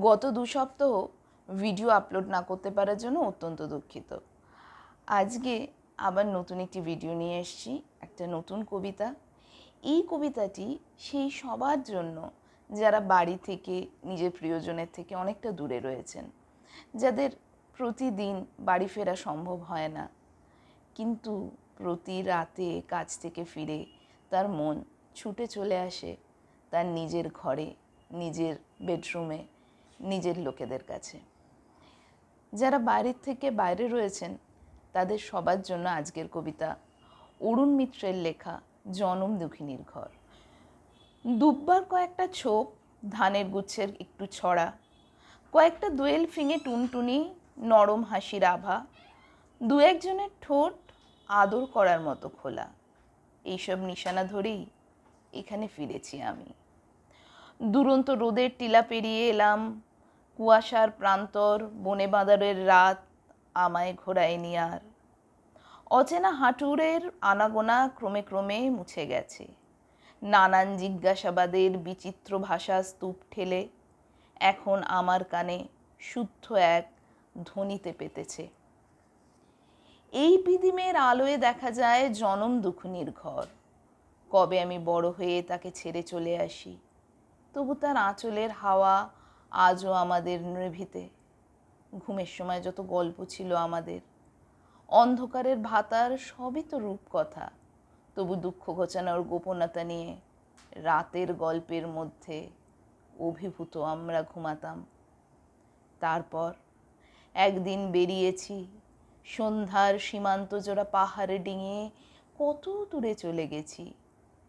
গত দু সপ্তাহ ভিডিও আপলোড না করতে পারার জন্য অত্যন্ত দুঃখিত। আজকে আবার নতুন একটি ভিডিও নিয়ে এসেছি, একটা নতুন কবিতা। এই কবিতাটি সেই সবার জন্য যারা বাড়ি থেকে, নিজের প্রিয়জনের থেকে অনেকটা দূরে রয়েছেন, যাদের প্রতিদিন বাড়ি ফেরা সম্ভব হয় না। কিন্তু প্রতি রাতে কাজ থেকে ফিরে তার মন ছুটে চলে আসে তার নিজের ঘরে, নিজের বেডরুমে নিজের লোকেদের কাছে। যারা বাইরের থেকে বাইরে রয়েছেন, তাদের সবার জন্য আজকের কবিতা অরুণ মিত্রের লেখা জনম দুঃখিনীর ঘর। দুব্বার কয়েকটা ছোপ, ধানের গুচ্ছের একটু ছড়া, কয়েকটা দোয়েল ফিঙে টুনটুনি, নরম হাসির আভা, দু একজনের ঠোঁট আদর করার মতো খোলা। এইসব নিশানা ধরেই এখানে ফিরেছি আমি। দুরন্ত রোদের টিলা পেরিয়ে এলাম কুয়াশার প্রান্তর বনে বাঁদরের রাত আমায় ঘোরায় আর অচেনা হাঁটুরের আনাগোনা ক্রমে ক্রমে মুছে গেছে। নানান জিজ্ঞাসাবাদের বিচিত্র ভাষা স্তূপ ঠেলে এখন আমার কানে শুদ্ধ এক ধ্বনিতে পেতেছে। এই পিদিমের আলোয় দেখা যায় জনম দুখুনির ঘর। কবে আমি বড় হয়ে তাকে ছেড়ে চলে আসি? তবু তার আঁচলের হাওয়া আজও আমাদের নিভিতে। ঘুমের সময় যত গল্প ছিল আমাদের, অন্ধকারের ভাতার সবই তো রূপকথা। তবু দুঃখ ঘোচানোর গোপনতা নিয়ে রাতের গল্পের মধ্যে অভিভূত আমরা ঘুমাতাম। তারপর একদিন বেরিয়েছি, সন্ধ্যার সীমান্ত জোড়া পাহাড়ে ডিঙিয়ে কত দূরে চলে গেছি।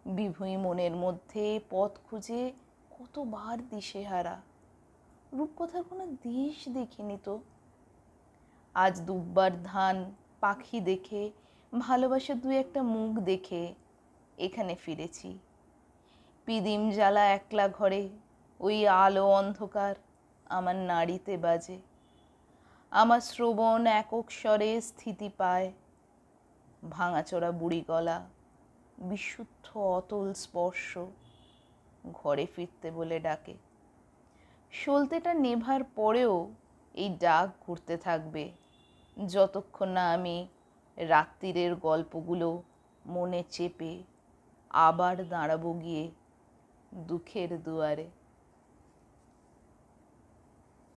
বিভূই মনের মধ্যে পথ খুঁজে কতবার দিশেহারা। রূপকথার কোনো দেশ দেখিনি তো। আজ দুব্বার ধান পাখি দেখে, ভালোবাসা দু একটা মুখ দেখে এখানে ফিরেছি। পিদিম জ্বালা একলা ঘরে, ওই আলো অন্ধকার আমার নাড়িতে বাজে। আমার শ্রবণ একক স্বরে স্থিতি পায়, ভাঙাচোরা বুড়ি গলা, বিশুদ্ধ অতল স্পর্শ ঘরে ফিরতে বলে ডাকে। সলতেটা নেভার পরেও এই ডাক ঘুরতে থাকবে। যতক্ষণ না আমি রাত্রিরের গল্পগুলো মনে চেপে আবার দাঁড়াবো গিয়ে দুঃখের দুয়ারে।